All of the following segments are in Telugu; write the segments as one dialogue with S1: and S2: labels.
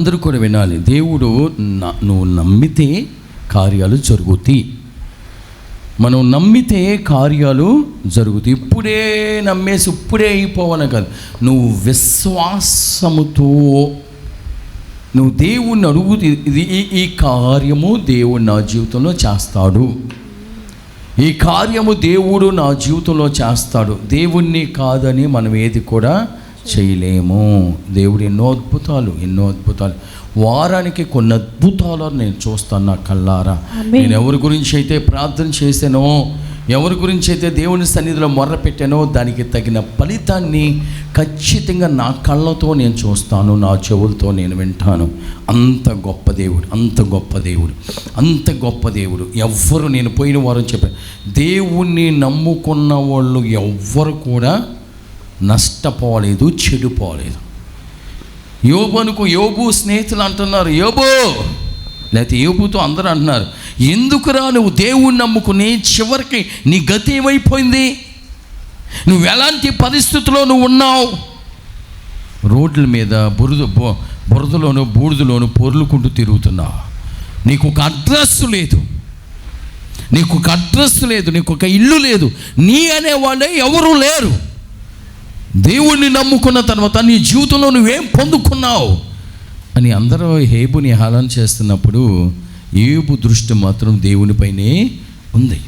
S1: అందరూ కూడా వినాలి. దేవుడు నువ్వు నమ్మితే కార్యాలు జరుగుతాయి. మనం నమ్మితే కార్యాలు జరుగుతాయి. ఇప్పుడే నమ్మేసి ఇప్పుడే అయిపోవన కాదు. నువ్వు విశ్వాసముతో నువ్వు దేవుణ్ణి అడుగు ఇది ఈ- ఈ కార్యము దేవుడు నా జీవితంలో చేస్తాడు. ఈ కార్యము దేవుడు నా జీవితంలో చేస్తాడు. దేవుణ్ణి కాదని మనం ఏది కూడా చేయలేము. దేవుడు ఎన్నో అద్భుతాలు ఎన్నో అద్భుతాలు. వారానికి కొన్ని అద్భుతాలు నేను చూస్తాను నా కళ్ళారా. నేను ఎవరి గురించి అయితే ప్రార్థన చేశానో ఎవరి గురించి అయితే దేవుని సన్నిధిలో మొర్ర పెట్టానో దానికి తగిన ఫలితాన్ని ఖచ్చితంగా నా కళ్ళతో నేను చూస్తాను నా చెవులతో నేను వింటాను. అంత గొప్ప దేవుడు అంత గొప్ప దేవుడు అంత గొప్ప దేవుడు. ఎవ్వరు నేను పోయిన వారం చెప్పాను దేవుణ్ణి నమ్ముకున్న వాళ్ళు ఎవ్వరు కూడా నష్టపోలేదు చెడిపోలేదు. యోబునుకు యోబు స్నేహితులు అంటున్నారు యోబు! లేకపోతే యోబుతో అందరూ అంటున్నారు ఎందుకురా నువ్వు దేవుణ్ణి నమ్ముకుని చివరికి నీ గతి ఏమైపోయింది? నువ్వు ఎలాంటి పరిస్థితిలో నువ్వు ఉన్నావు? రోడ్ల మీద బురద బురదలోను బూడిదలోను పొర్లుకుంటూ తిరుగుతున్నావు నీకు ఒక అడ్రస్ లేదు. నీకు ఒక అడ్రస్ లేదు. నీకు ఒక ఇల్లు లేదు. నీ అనేవాళ్ళే ఎవరూ లేరు. దేవుణ్ణి నమ్ముకున్న తర్వాత నీ జీవితంలో నువ్వేం పొందుకున్నావు? అని అందరూ హేబుని హేళన చేస్తున్నప్పుడు ఏబు దృష్టి మాత్రం దేవునిపైనే ఉంది.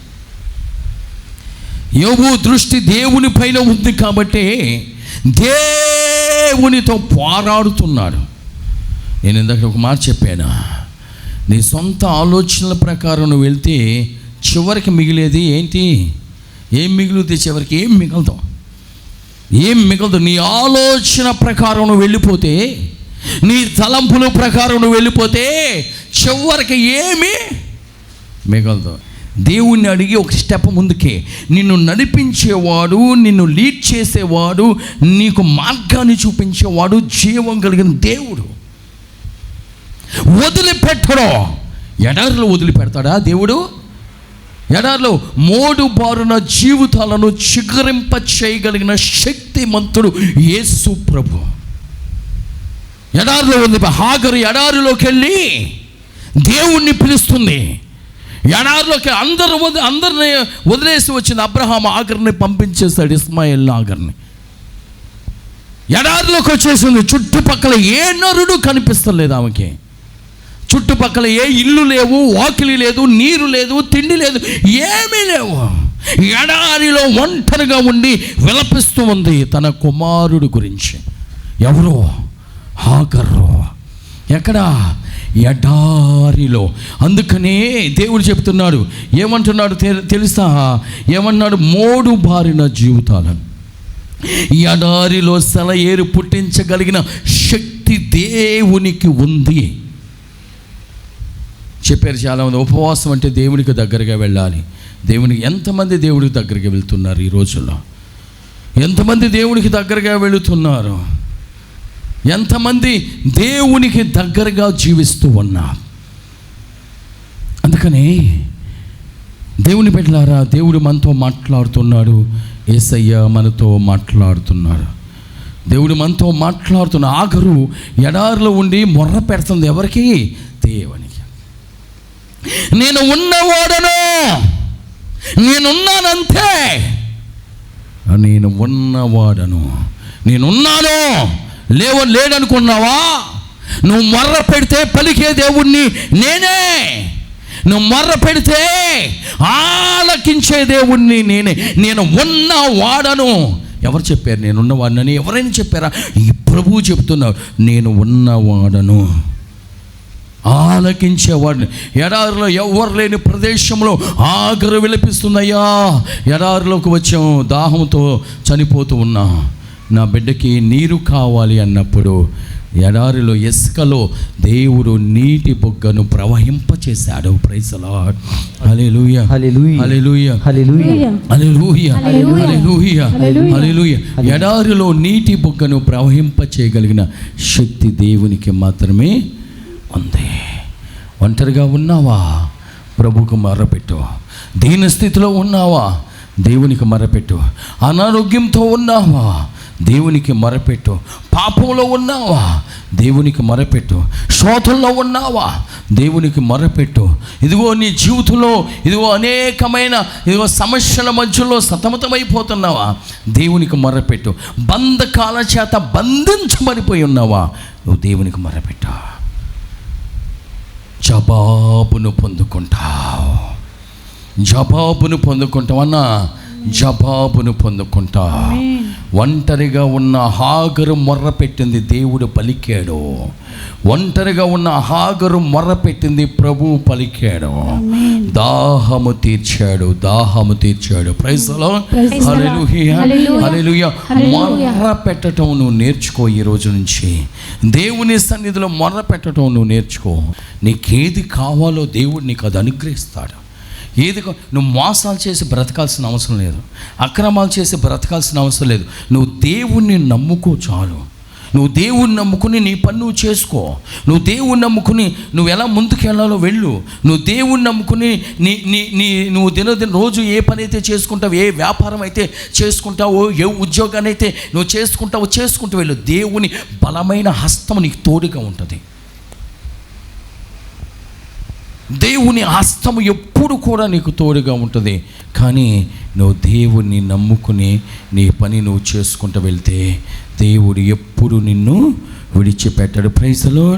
S1: యోబు దృష్టి దేవుని పైన ఉంది కాబట్టి దేవునితో పోరాడుతున్నాడు. నేను ఇందాక ఒక మాట చెప్పాను. నీ సొంత ఆలోచనల ప్రకారం నువ్వు వెళ్తే చివరికి మిగిలేది ఏంటి? ఏం మిగులుతుంది చివరికి? ఏం మిగలదు. ఏం మిగలదు. నీ ఆలోచన ప్రకారం నువ్వు వెళ్ళిపోతే నీ తలంపుల ప్రకారం నువ్వు వెళ్ళిపోతే చివరికి ఏమి మిగలదు. దేవుణ్ణి అడిగి ఒక స్టెప్ ముందుకే నిన్ను నడిపించేవాడు నిన్ను లీడ్ చేసేవాడు నీకు మార్గాన్ని చూపించేవాడు జీవం కలిగిన దేవుడు. వదిలిపెట్టడు ఎడారిలో వదిలిపెడతాడా దేవుడు? ఎడారిలో మోడు బారున జీవితాలను చిగురింప చేయగలిగిన శక్తిమంతుడు యేసు ప్రభు. ఎడారిలో ఉంది హాగరు ఎడారిలోకి వెళ్ళి దేవుణ్ణి పిలుస్తుంది. ఎడారిలోకి అందరు వద అందరిని వదిలేసి వచ్చిన అబ్రహాం ఆగర్ని పంపించేస్తాడు ఇస్మాయిల్ ఆగర్ని. ఎడారిలోకి వచ్చేసింది చుట్టుపక్కల ఏ నరుడు కనిపిస్తలేదు ఆమెకి. చుట్టుపక్కల ఏ ఇల్లు లేవు వాకిలి లేదు నీరు లేదు తిండి లేదు ఏమీ లేవు. ఎడారిలో ఒంటరిగా ఉండి విలపిస్తూ ఉంది తన కుమారుడు గురించి. ఎవరు? హాగర్రు ఎక్కడా? ఎడారిలో. అందుకనే దేవుడు చెప్తున్నాడు ఏమంటున్నాడు తెలుసా? ఏమన్నాడు? మోడు బారిన జీవితాలను. ఎడారిలో సెలయేరు పుట్టించగలిగిన శక్తి దేవునికి ఉంది. చెప్పారు చాలామంది ఉపవాసం అంటే దేవునికి దగ్గరగా వెళ్ళాలి. దేవునికి ఎంతమంది దేవుడికి దగ్గరగా వెళ్తున్నారు ఈ రోజుల్లో? ఎంతమంది దేవునికి దగ్గరగా వెళుతున్నారు? ఎంతమంది దేవునికి దగ్గరగా జీవిస్తూ ఉన్నా అందుకని దేవుని బిడ్డలారా దేవుడు మనతో మాట్లాడుతున్నాడు. ఏసయ్య మనతో మాట్లాడుతున్నాడు దేవుడు మనతో మాట్లాడుతున్న ఆఖరు ఎడారిలో ఉండి మొర్ర పెడుతుంది ఎవరికి? దేవుని నేను ఉన్నవాడను. నేనున్నానంతే. నేను ఉన్నవాడను. నేనున్నాను. లేవ లేడనుకున్నావా? నువ్వు మొర్ర పెడితే పలికే దేవుణ్ణి నేనే. నువ్వు మొర్ర పెడితే ఆలకించే దేవుణ్ణి నేనే. నేను ఉన్న వాడను ఎవరు చెప్పారు? నేనున్నవాడినని ఎవరైనా చెప్పారా? ఈ ప్రభువు చెప్తున్నావు నేను ఉన్నవాడను. ఆలకించేవాడిని ఎడారిలో ఎవరు లేని ప్రదేశంలో ఆగరు విలపిస్తుందయ్యా ఎడారిలోకి వచ్చాం దాహంతో చనిపోతూ ఉన్నా నా బిడ్డకి నీరు కావాలి అన్నప్పుడు ఎడారిలో ఇసుకలో దేవుడు నీటి బొగ్గను ప్రవహింపచేశాడు ప్రైసలా హల్లెలూయా
S2: హల్లెలూయా.
S1: హల్లెలూయా
S2: హల్లెలూయా
S1: హల్లెలూయా
S3: హల్లెలూయా.
S1: హల్లెలూయా
S3: హల్లెలూయా.
S1: హల్లెలూయా ఎడారిలో నీటి బుగ్గను ప్రవహింప చేయగలిగిన శక్తి దేవునికి మాత్రమే ఉంది. ఒంటరిగా ఉన్నావా? ప్రభుకు మరపెట్టు. దీని స్థితిలో ఉన్నావా? దేవునికి మరపెట్టు. అనారోగ్యంతో ఉన్నావా? దేవునికి మరపెట్టు. పాపంలో ఉన్నావా? దేవునికి మరపెట్టు. శోధంలో ఉన్నావా? దేవునికి మరపెట్టు. ఇదిగో నీ జీవితంలో ఇదిగో అనేకమైన ఇదిగో సమస్యల మధ్యలో సతమతమైపోతున్నావా? దేవునికి మరపెట్టు. బంధకాల చేత బంధించబడిపోయి ఉన్నావా? నువ్వు దేవునికి మొరపెట్టు. జవాబును పొందుకుంటావు. జవాబును పొందుకుంటావన్నా జవాబును పొందుకుంటావు. ఒంటరిగా ఉన్న హాగరు మొర్ర పెట్టింది దేవుడు పలికాడు. ఒంటరిగా ఉన్న హాగరు మొర్ర పెట్టింది ప్రభు పలికాడు. దాహము తీర్చాడు దాహము తీర్చాడు. ప్రైజ్లో. మొర్ర పెట్టడం నువ్వు నేర్చుకో ఈ రోజు నుంచి. దేవుని సన్నిధిలో మొర్ర పెట్టడం నువ్వు నేర్చుకో. నీకేది కావాలో దేవుడు నీకు అది అనుగ్రహిస్తాడు. ఏది నువ్వు మోసాలు చేసి బ్రతకాల్సిన అవసరం లేదు. అక్రమాలు చేసి బ్రతకాల్సిన అవసరం లేదు. నువ్వు దేవుణ్ణి నమ్ముకో చాలు. నువ్వు దేవుణ్ణి నమ్ముకుని నీ పని నువ్వు చేసుకో. నువ్వు దేవుణ్ణి నమ్ముకుని నువ్వు ఎలా ముందుకు వెళ్ళాలో వెళ్ళు. నువ్వు దేవుణ్ణి నమ్ముకుని నీ నీ నీ నువ్వు దినదిన రోజు ఏ పని అయితే చేసుకుంటావు ఏ వ్యాపారం అయితే చేసుకుంటావో ఏ ఉద్యోగాన్ని అయితే నువ్వు చేసుకుంటావో చేసుకుంటూ వెళ్ళు. దేవుని బలమైన హస్తం నీకు తోడుగా ఉంటుంది. దేవుని హస్తము ఎప్పుడు కూడా నీకు తోడుగా ఉంటుంది. కానీ నువ్వు దేవుణ్ణి నమ్ముకుని నీ పని నువ్వు చేసుకుంటూ వెళ్తే దేవుడు ఎప్పుడు నిన్ను విడిచిపెట్టాడు. ప్రైజలో